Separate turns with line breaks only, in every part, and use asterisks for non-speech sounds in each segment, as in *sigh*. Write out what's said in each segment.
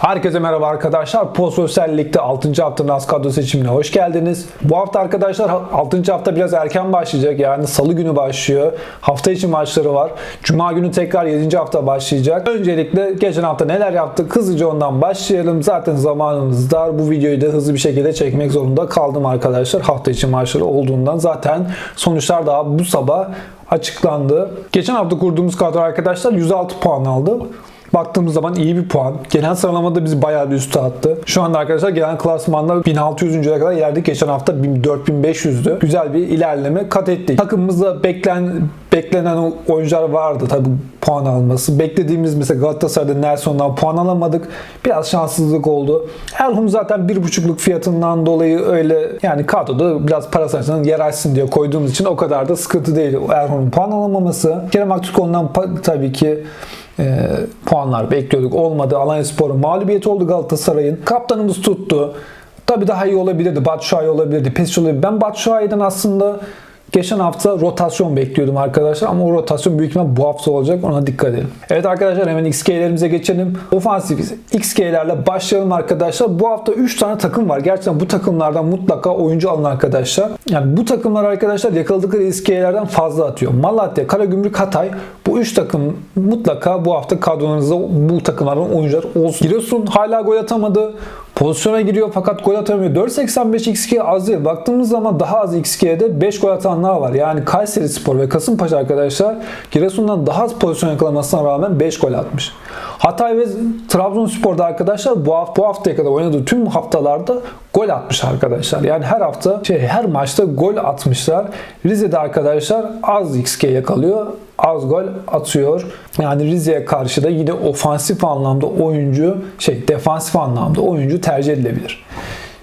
Herkese merhaba arkadaşlar. Prososyal Lig'de 6. hafta NAS kadro seçimine hoş geldiniz. Bu hafta arkadaşlar 6. hafta biraz erken başlayacak. Yani salı günü başlıyor. Hafta içi maçları var. Cuma günü tekrar 7. hafta başlayacak. Öncelikle geçen hafta neler yaptık hızlıca ondan başlayalım. Zaten zamanımız dar. Bu videoyu da hızlı bir şekilde çekmek zorunda kaldım arkadaşlar. Hafta içi maçları olduğundan zaten sonuçlar daha bu sabah açıklandı. Geçen hafta kurduğumuz kadro arkadaşlar 106 puan aldı. Baktığımız zaman iyi bir puan. Genel sıralamada bizi bayağı bir üste attı. Şu anda arkadaşlar genel klasmanda 1600'üncüye kadar geldik. Geçen hafta 4500'dü. Güzel bir ilerleme kat ettik. Takımımızda beklen, beklenen oyuncular vardı tabi puan alması. Beklediğimiz mesela Galatasaray'da Nelson'dan puan alamadık. Biraz şanssızlık oldu. Erhun zaten 1.5'luk fiyatından dolayı öyle yani kadroda biraz para sayısından yer açsın diye koyduğumuz için o kadar da sıkıntı değil. Erhun'un puan alamaması. Kerem Aktürkoğlu'ndan tabii ki e, puanlar bekliyorduk. Olmadı. Alanya Spor'un mağlubiyeti oldu Galatasaray'ın. Kaptanımız tuttu. Tabii daha iyi olabilirdi. Batshuayi olabilirdi. Pesic olabilirdi. Ben Batshuayi'den aslında geçen hafta rotasyon bekliyordum arkadaşlar. Ama o rotasyon büyük ihtimal bu hafta olacak. Ona dikkat edelim. Evet arkadaşlar hemen XG'lerimize geçelim. Ofansif XG'lerle başlayalım arkadaşlar. Bu hafta 3 tane takım var. Gerçekten bu takımlardan mutlaka oyuncu alın arkadaşlar. Yani bu takımlar arkadaşlar yakaladıkları XG'lerden fazla atıyor. Malatya, Karagümrük, Hatay bu 3 takım mutlaka bu hafta kadronunuzda bu takımlardan oyuncular olsun. Giresun hala gol atamadı. Pozisyona giriyor fakat gol atamıyor. 4.85 XG az değil. Baktığımız zaman daha az XG'de 5 gol atanlar var. Yani Kayseri Spor ve Kasımpaşa arkadaşlar Giresun'dan daha az pozisyon yakalamasına rağmen 5 gol atmış. Hatay ve Trabzonspor'da arkadaşlar bu hafta, bu haftaya kadar oynadığı tüm haftalarda gol atmış arkadaşlar. Yani her hafta şey her maçta gol atmışlar. Rize'de arkadaşlar az XG yakalıyor. Az gol atıyor. Yani Rize'ye karşı da yine ofansif anlamda oyuncu şey defansif anlamda oyuncu tercih edilebilir.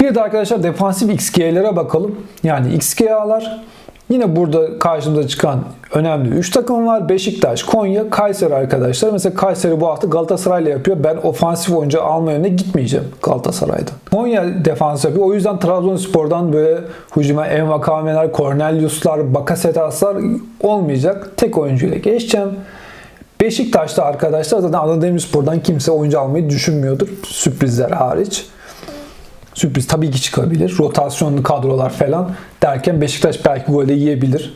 Bir de arkadaşlar defansif XG'lere bakalım. Yani XGA'lar Yine burada karşımıza çıkan önemli 3 takım var. Beşiktaş, Konya, Kayseri arkadaşlar. Mesela Kayseri bu hafta Galatasaray'la yapıyor. Ben ofansif oyuncu alma yönüne gitmeyeceğim Galatasaray'dan. Konya defans yapıyor. O yüzden Trabzonspor'dan böyle hücuma Envakameler, Cornelius'lar, Bakasetas'lar olmayacak. Tek oyuncuyla geçeceğim. Beşiktaş'ta arkadaşlar zaten Adana Demirspor'dan kimse oyuncu almayı düşünmüyordur. Sürprizler hariç sürpriz tabii ki çıkabilir. Rotasyonlu kadrolar falan derken Beşiktaş belki golde yiyebilir.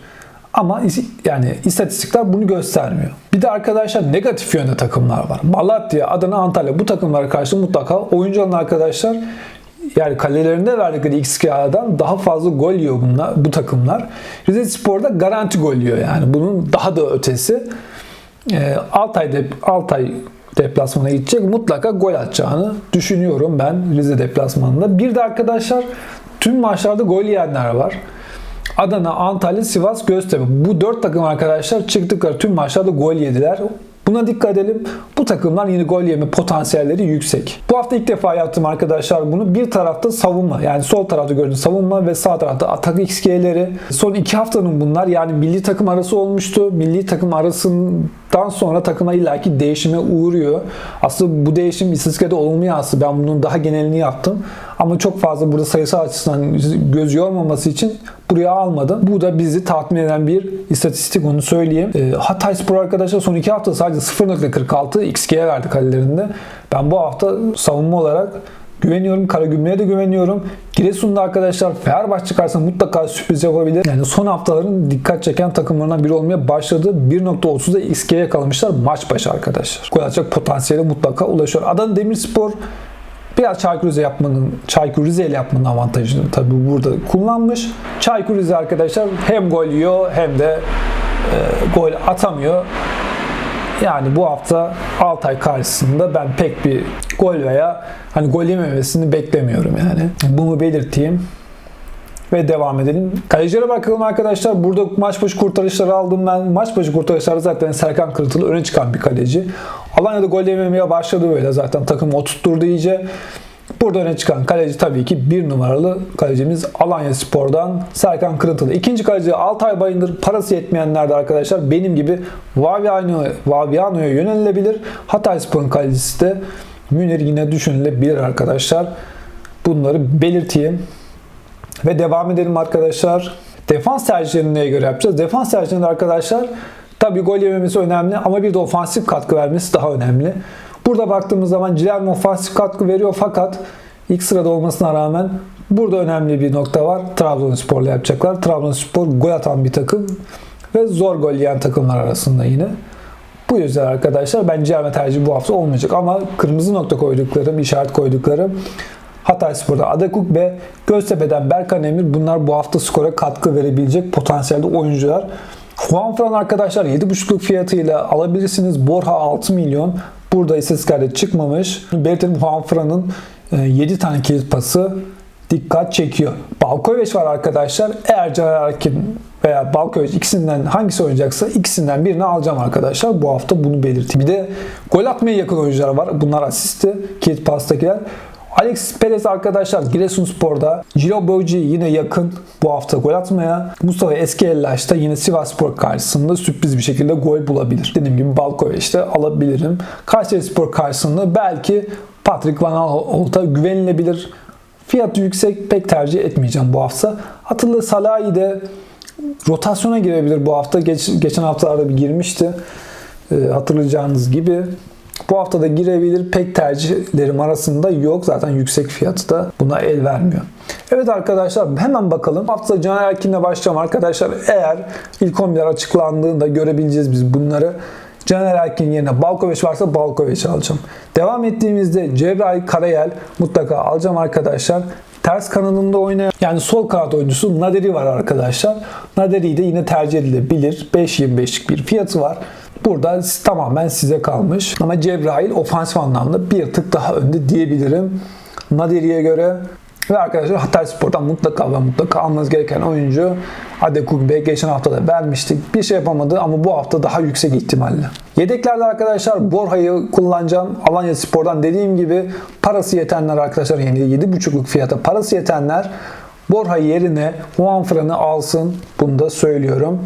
Ama yani istatistikler bunu göstermiyor. Bir de arkadaşlar negatif yönde takımlar var. Malatya, Adana, Antalya bu takımlara karşı mutlaka oyuncu alan arkadaşlar yani kalelerinde verdikleri XG'den daha fazla gol yiyor bunlar, bu takımlar. Rize Spor'da garanti gol yiyor yani. Bunun daha da ötesi. E, Altay, dep- Altay deplasmana gidecek. Mutlaka gol atacağını düşünüyorum ben Rize deplasmanında. Bir de arkadaşlar tüm maçlarda gol yiyenler var. Adana, Antalya, Sivas, Göztepe. Bu dört takım arkadaşlar çıktıkları tüm maçlarda gol yediler. Buna dikkat edelim. Bu takımlar yine gol yeme potansiyelleri yüksek. Bu hafta ilk defa yaptım arkadaşlar bunu. Bir tarafta savunma yani sol tarafta gördüğünüz savunma ve sağ tarafta atak XG'leri. Son iki haftanın bunlar yani milli takım arası olmuştu. Milli takım arasından sonra takımlar illaki değişime uğruyor. Aslında bu değişim istatistiklerde olumlu yansıdı. Ben bunun daha genelini yaptım. Ama çok fazla burada sayısal açısından göz yormaması için buraya almadım. Bu da bizi tatmin eden bir istatistik onu söyleyeyim. E, Hatay Spor arkadaşlar son iki hafta sadece 0.46 XG'ye verdi kalelerinde. Ben bu hafta savunma olarak güveniyorum. Karagümrük'e de güveniyorum. Giresun'da arkadaşlar Fenerbahçe karşısında mutlaka sürpriz yapabilir. Yani son haftaların dikkat çeken takımlarından biri olmaya başladı. 1.30'da XG'ye yakalamışlar maç başı arkadaşlar. Gol atacak potansiyeli mutlaka ulaşıyor. Adana Demirspor Biraz Çaykur Rize yapmanın, Çaykur Rize ile yapmanın avantajını tabii burada kullanmış. Çaykur Rize arkadaşlar hem gol yiyor hem de e, gol atamıyor. Yani bu hafta Altay karşısında ben pek bir gol veya hani gol yememesini beklemiyorum yani. Bunu belirteyim ve devam edelim. Kalecilere bakalım arkadaşlar. Burada maç başı kurtarışları aldım ben. Maç başı kurtarışları zaten Serkan Kırıtılı öne çıkan bir kaleci. Alanya'da gol yememeye başladı böyle zaten takımı oturtturdu iyice. Burada öne çıkan kaleci tabii ki bir numaralı kalecimiz Alanya Spor'dan Serkan Kırıntılı. İkinci kaleci Altay Bayındır. Parası yetmeyenler de arkadaşlar benim gibi Vaviano'ya Vaviano'ya yönelilebilir. Hatay Spor'un kalecisi de Münir yine düşünülebilir arkadaşlar. Bunları belirteyim. Ve devam edelim arkadaşlar. Defans tercihlerini neye göre yapacağız? Defans tercihlerinde arkadaşlar tabii gol yememesi önemli ama bir de ofansif katkı vermesi daha önemli. Burada baktığımız zaman Cilermo ofansif katkı veriyor fakat ilk sırada olmasına rağmen burada önemli bir nokta var. Trabzonspor'la yapacaklar. Trabzonspor gol atan bir takım ve zor gol yiyen takımlar arasında yine. Bu yüzden arkadaşlar ben Cilermo tercihi bu hafta olmayacak ama kırmızı nokta koyduklarım, işaret koyduklarım Hatay Spor'da Adekuk ve Göztepe'den Berkan Emir bunlar bu hafta skora katkı verebilecek potansiyelde oyuncular. Juan Fran arkadaşlar 7.5'luk fiyatıyla alabilirsiniz. Borha 6 milyon. Burada istatistiklerde çıkmamış. Belirtelim Juan Fran'ın 7 tane kilit pası dikkat çekiyor. Balkovic var arkadaşlar. Eğer Caner Erkin veya Balkovic ikisinden hangisi oynayacaksa ikisinden birini alacağım arkadaşlar. Bu hafta bunu belirteyim. Bir de gol atmaya yakın oyuncular var. Bunlar asisti. Kilit pastakiler. Alex Perez arkadaşlar Giresunspor'da. Ciro Böcci yine yakın bu hafta gol atmaya. Mustafa Eskiellaş da yine Sivasspor karşısında sürpriz bir şekilde gol bulabilir. Dediğim gibi Balkoviç'te alabilirim. Kayserispor karşısında belki Patrick Van Aanholt'a güvenilebilir. Fiyatı yüksek pek tercih etmeyeceğim bu hafta. Atilla Salahi de rotasyona girebilir bu hafta. Geç, geçen haftalarda bir girmişti. Ee, hatırlayacağınız gibi. Bu hafta da girebilir. Pek tercihlerim arasında yok. Zaten yüksek fiyatı da buna el vermiyor. Evet arkadaşlar hemen bakalım. Hafta Caner Erkin'le başlayalım arkadaşlar. Eğer ilk 11 açıklandığında görebileceğiz biz bunları. Caner Erkin yerine Balkovic varsa Balkovic alacağım. Devam ettiğimizde Cebrail Karayel mutlaka alacağım arkadaşlar. Ters kanadında oynayan yani sol kanat oyuncusu Naderi var arkadaşlar. Naderi de yine tercih edilebilir. 5.25'lik bir fiyatı var. Burada tamamen size kalmış. Ama Cebrail ofansif anlamda bir tık daha önde diyebilirim. Naderi'ye göre ve arkadaşlar Hatay Spor'dan mutlaka ve mutlaka almanız gereken oyuncu Adekuk Bey geçen hafta da vermiştik. Bir şey yapamadı ama bu hafta daha yüksek ihtimalle. Yedeklerde arkadaşlar Borha'yı kullanacağım. Alanya Spor'dan dediğim gibi parası yetenler arkadaşlar yani 7.5'luk fiyata parası yetenler Borha yerine Juan Fran'ı alsın. Bunu da söylüyorum.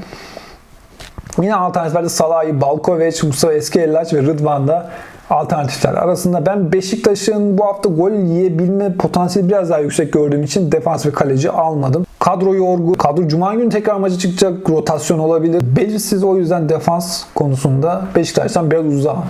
Yine alternatiflerde Salahi, Balkovic, Mustafa Eskiellaç ve Rıdvan da alternatifler arasında. Ben Beşiktaş'ın bu hafta gol yiyebilme potansiyeli biraz daha yüksek gördüğüm için defans ve kaleci almadım. Kadro yorgu. Kadro Cuma günü tekrar maça çıkacak. Rotasyon olabilir. Belirsiz o yüzden defans konusunda Beşiktaş'tan biraz uzağım.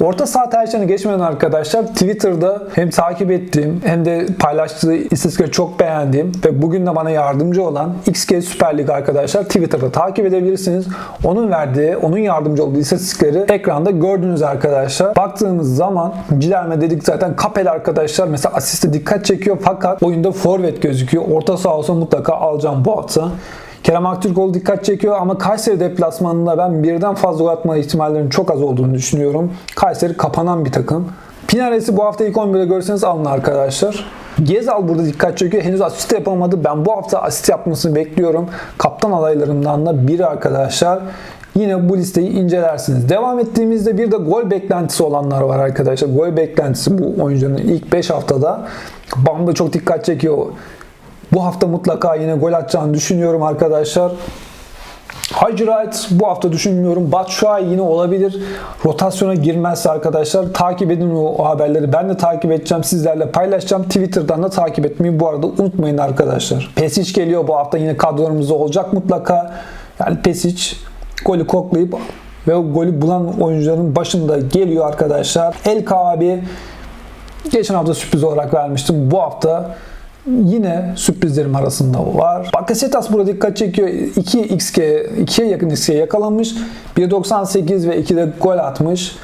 Orta saha tercihine geçmeden arkadaşlar Twitter'da hem takip ettiğim hem de paylaştığı istatistikleri çok beğendiğim ve bugün de bana yardımcı olan XG Süper Lig arkadaşlar Twitter'da takip edebilirsiniz. Onun verdiği, onun yardımcı olduğu istatistikleri ekranda gördünüz arkadaşlar. Baktığımız zaman Cilerme dedik zaten Kapel arkadaşlar mesela asiste dikkat çekiyor fakat oyunda forvet gözüküyor. Orta saha olsa mutlaka alacağım bu hafta. Kerem Aktürkoğlu dikkat çekiyor ama Kayseri deplasmanında ben birden fazla gol atma ihtimallerinin çok az olduğunu düşünüyorum. Kayseri kapanan bir takım. Pinares'i bu hafta ilk 11'de görseniz alın arkadaşlar. Gezal burada dikkat çekiyor. Henüz asist yapamadı. Ben bu hafta asist yapmasını bekliyorum. Kaptan adaylarımdan da biri arkadaşlar. Yine bu listeyi incelersiniz. Devam ettiğimizde bir de gol beklentisi olanlar var arkadaşlar. Gol beklentisi bu oyuncunun ilk 5 haftada. Bamba çok dikkat çekiyor. Bu hafta mutlaka yine gol atacağını düşünüyorum arkadaşlar. Wright bu hafta düşünmüyorum. Batshuayi yine olabilir. Rotasyona girmezse arkadaşlar takip edin o, o haberleri. Ben de takip edeceğim. Sizlerle paylaşacağım. Twitter'dan da takip etmeyi bu arada unutmayın arkadaşlar. Pesic geliyor bu hafta yine kadrolarımızda olacak mutlaka. Yani Pesic golü koklayıp ve o golü bulan oyuncuların başında geliyor arkadaşlar. El abi geçen hafta sürpriz olarak vermiştim. Bu hafta yine sürprizlerim arasında var. Bakasetas burada dikkat çekiyor. 2 XG, 2'ye yakın XG yakalamış. 1.98 ve 2'de gol atmış.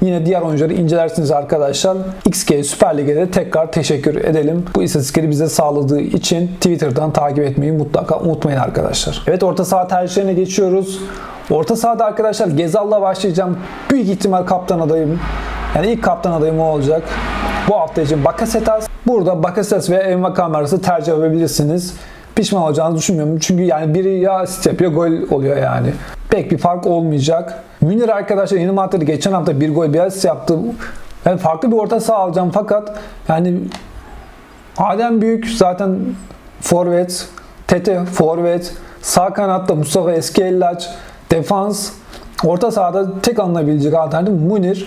Yine diğer oyuncuları incelersiniz arkadaşlar. XG Süper Lig'e de tekrar teşekkür edelim. Bu istatistikleri bize sağladığı için Twitter'dan takip etmeyi mutlaka unutmayın arkadaşlar. Evet orta saha tercihlerine geçiyoruz. Orta sahada arkadaşlar Gezal'la başlayacağım. Büyük ihtimal kaptan adayım. Yani ilk kaptan adayım o olacak. Bu hafta için Bakasetas. Burada Bakasetas ve Envakam arası tercih edebilirsiniz. Pişman olacağınızı düşünmüyorum. Çünkü yani biri ya asist yapıyor gol oluyor yani. Pek bir fark olmayacak. Münir arkadaşlar yeni maddede geçen hafta bir gol bir asist yaptı. Ben farklı bir orta saha alacağım fakat yani Adem Büyük zaten forvet, Tete forvet, sağ kanatta Mustafa Eskiellaç, defans, orta sahada tek alınabilecek alternatif Munir.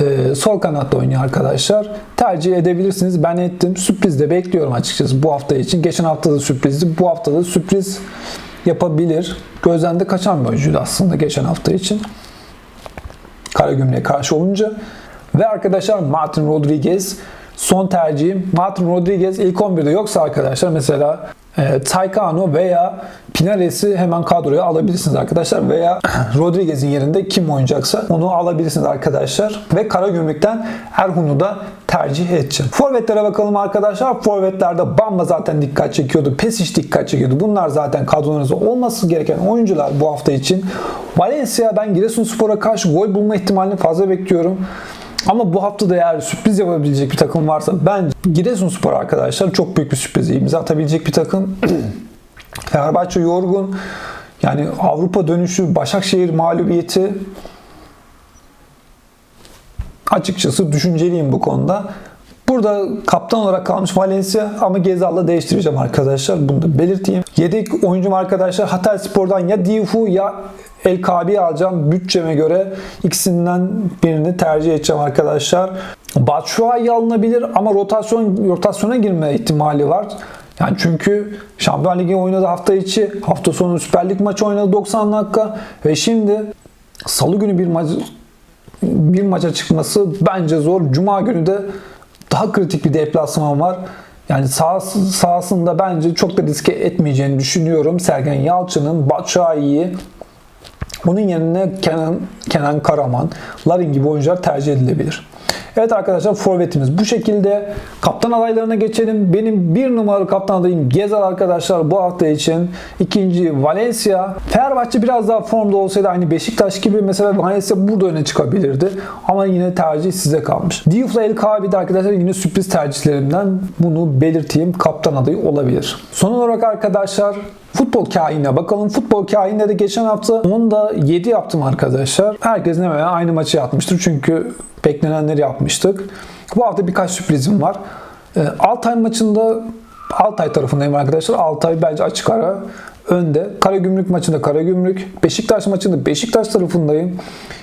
Ee, sol kanatta oynuyor arkadaşlar. Tercih edebilirsiniz. Ben ettim. Sürpriz de bekliyorum açıkçası bu hafta için. Geçen hafta da sürprizdi. Bu hafta da sürpriz yapabilir. Gözden de kaçan bir oyuncuydu aslında geçen hafta için. Karagümrük'e karşı olunca. Ve arkadaşlar Martin Rodriguez son tercihim. Martin Rodriguez ilk 11'de yoksa arkadaşlar mesela e, Taykano veya Pinares'i hemen kadroya alabilirsiniz arkadaşlar. Veya *clears throat* Rodriguez'in yerinde kim oynayacaksa onu alabilirsiniz arkadaşlar. Ve Karagümrük'ten Erhun'u da tercih edeceğim. Forvetlere bakalım arkadaşlar. Forvetlerde Bamba zaten dikkat çekiyordu. Pesic dikkat çekiyordu. Bunlar zaten kadronuzda olması gereken oyuncular bu hafta için. Valencia ben Giresunspor'a karşı gol bulma ihtimalini fazla bekliyorum. Ama bu hafta da eğer sürpriz yapabilecek bir takım varsa bence Giresunspor arkadaşlar çok büyük bir sürpriz imza atabilecek bir takım. *clears throat* Fenerbahçe yorgun. Yani Avrupa dönüşü, Başakşehir mağlubiyeti açıkçası düşünceliyim bu konuda. Burada kaptan olarak kalmış Valencia ama Gezal'la değiştireceğim arkadaşlar. Bunu da belirteyim. Yedek oyuncum arkadaşlar Hatay Spor'dan ya Diufu ya El Kabi alacağım. Bütçeme göre ikisinden birini tercih edeceğim arkadaşlar. Batshuayi alınabilir ama rotasyon rotasyona girme ihtimali var. Yani çünkü Şampiyon Ligi oynadı hafta içi. Hafta sonu Süper Lig maçı oynadı 90 dakika. Ve şimdi Salı günü bir maç bir maça çıkması bence zor. Cuma günü de daha kritik bir deplasman var. Yani sağ, sahasında bence çok da riske etmeyeceğini düşünüyorum. Sergen Yalçın'ın Batshuayi'yi onun yerine Kenan, Kenan Karaman, Larin gibi oyuncular tercih edilebilir. Evet arkadaşlar forvetimiz bu şekilde. Kaptan adaylarına geçelim. Benim bir numaralı kaptan adayım Gezal arkadaşlar bu hafta için. İkinci Valencia. Fenerbahçe biraz daha formda olsaydı aynı Beşiktaş gibi mesela Valencia burada öne çıkabilirdi. Ama yine tercih size kalmış. Diouf'la El Kabi de arkadaşlar yine sürpriz tercihlerimden bunu belirteyim. Kaptan adayı olabilir. Son olarak arkadaşlar Futbol kainine bakalım. Futbol kaininde de geçen hafta onu da 7 yaptım arkadaşlar. Herkesin hemen aynı maçı yapmıştır. Çünkü beklenenleri yapmıştık. Bu hafta birkaç sürprizim var. E, Altay maçında Altay tarafındayım arkadaşlar. Altay bence açık ara önde. Karagümrük maçında Karagümrük. Beşiktaş maçında Beşiktaş tarafındayım.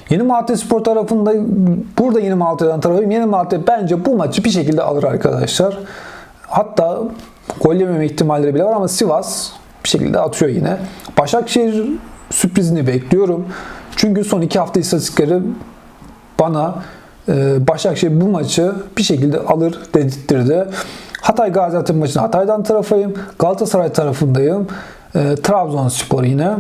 Yeni Malatya Spor tarafındayım. Burada Yeni Malatya'dan tarafıyım. Yeni Malatya bence bu maçı bir şekilde alır arkadaşlar. Hatta gol yememe ihtimalleri bile var ama Sivas bir şekilde atıyor yine. Başakşehir sürprizini bekliyorum. Çünkü son iki hafta istatistikleri bana e, Başakşehir bu maçı bir şekilde alır dedirtti. Hatay Gaziantep maçında Hatay'dan tarafayım. Galatasaray tarafındayım. E, Trabzonspor yine.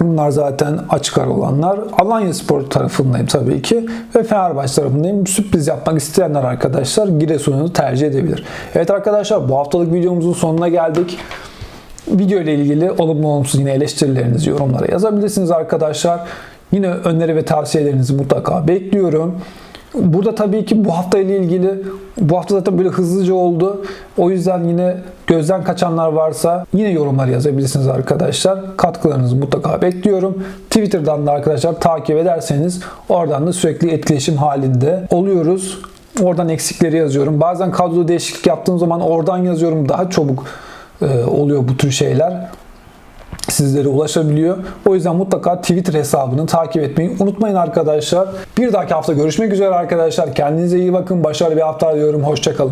Bunlar zaten açık ara olanlar. Alanya Spor tarafındayım tabii ki. Ve Fenerbahçe tarafındayım. Sürpriz yapmak isteyenler arkadaşlar Giresun'u tercih edebilir. Evet arkadaşlar bu haftalık videomuzun sonuna geldik. Video ile ilgili olumlu olumsuz yine eleştirilerinizi yorumlara yazabilirsiniz arkadaşlar. Yine öneri ve tavsiyelerinizi mutlaka bekliyorum. Burada tabii ki bu hafta ile ilgili bu hafta zaten böyle hızlıca oldu. O yüzden yine gözden kaçanlar varsa yine yorumlar yazabilirsiniz arkadaşlar. Katkılarınızı mutlaka bekliyorum. Twitter'dan da arkadaşlar takip ederseniz oradan da sürekli etkileşim halinde oluyoruz. Oradan eksikleri yazıyorum. Bazen kadro değişiklik yaptığım zaman oradan yazıyorum. Daha çabuk oluyor bu tür şeyler sizlere ulaşabiliyor. O yüzden mutlaka Twitter hesabını takip etmeyi unutmayın arkadaşlar. Bir dahaki hafta görüşmek üzere arkadaşlar. Kendinize iyi bakın. Başarılı bir hafta diliyorum. Hoşçakalın.